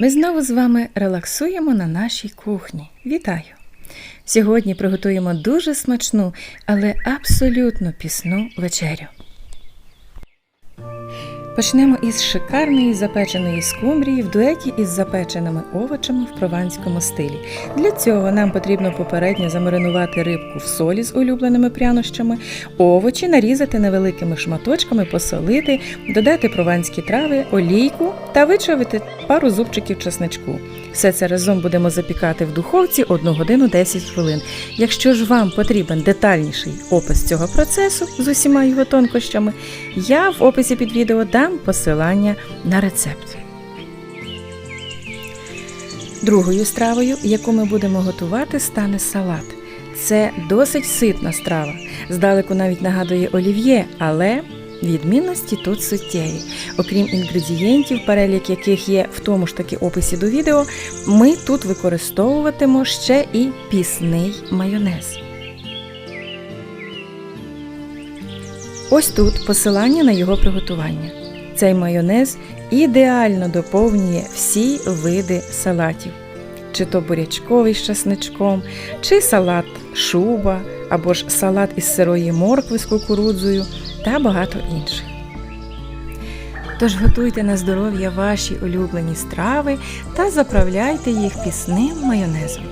Ми знову з вами релаксуємо на нашій кухні. Вітаю! Сьогодні приготуємо дуже смачну, але абсолютно пісну вечерю. Почнемо із шикарної запеченої скумбрії в дуеті із запеченими овочами в прованському стилі. Для цього нам потрібно попередньо замаринувати рибку в солі з улюбленими прянощами, овочі нарізати невеликими шматочками, посолити, додати прованські трави, олійку та вичавити пару зубчиків чесничку. Все це разом будемо запікати в духовці 1 годину 10 хвилин. Якщо ж вам потрібен детальніший опис цього процесу з усіма його тонкощами, я в описі під відео дам посилання на рецепт. Другою стравою, яку ми будемо готувати, стане салат. Це досить ситна страва. Здалеку навіть нагадує олів'є, але відмінності тут суттєві. Окрім інгредієнтів, перелік яких є в тому ж таки описі до відео, ми тут використовуватимо ще і пісний майонез. Ось тут посилання на його приготування. Цей майонез ідеально доповнює всі види салатів, чи то бурячковий з часничком, чи салат шуба, або ж салат із сирої моркви з кукурудзою та багато інших. Тож готуйте на здоров'я ваші улюблені страви та заправляйте їх пісним майонезом.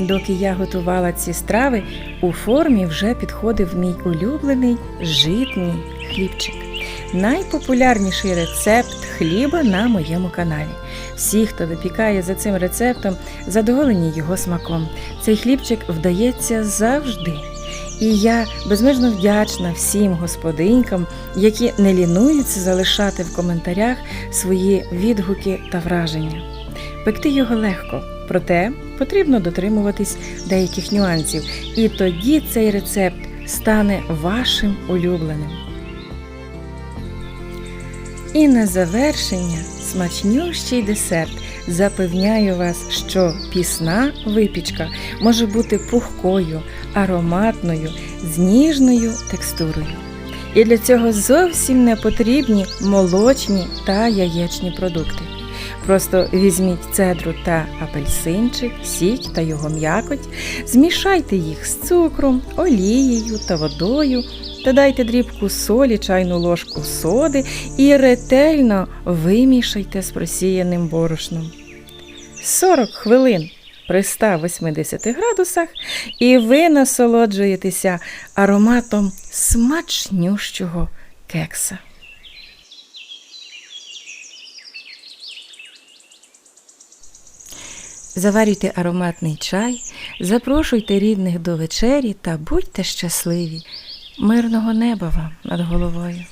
Доки я готувала ці страви, у формі вже підходив мій улюблений житній хлібчик. Найпопулярніший рецепт хліба на моєму каналі. Всі, хто випікає за цим рецептом, задоволені його смаком. Цей хлібчик вдається завжди. І я безмежно вдячна всім господинькам, які не лінуються залишати в коментарях свої відгуки та враження. Пекти його легко, проте потрібно дотримуватись деяких нюансів, і тоді цей рецепт стане вашим улюбленим. І на завершення смачнющий десерт. Запевняю вас, що пісна випічка може бути пухкою, ароматною, з ніжною текстурою. І для цього зовсім не потрібні молочні та яєчні продукти. Просто візьміть цедру та апельсинчик, сік та його м'якоть, змішайте їх з цукром, олією та водою, додайте дрібку солі, чайну ложку соди і ретельно вимішайте з просіяним борошном. 40 хвилин при 180 градусах, і ви насолоджуєтеся ароматом смачнющого кекса. Заварюйте ароматний чай, запрошуйте рідних до вечері та будьте щасливі. Мирного неба вам над головою.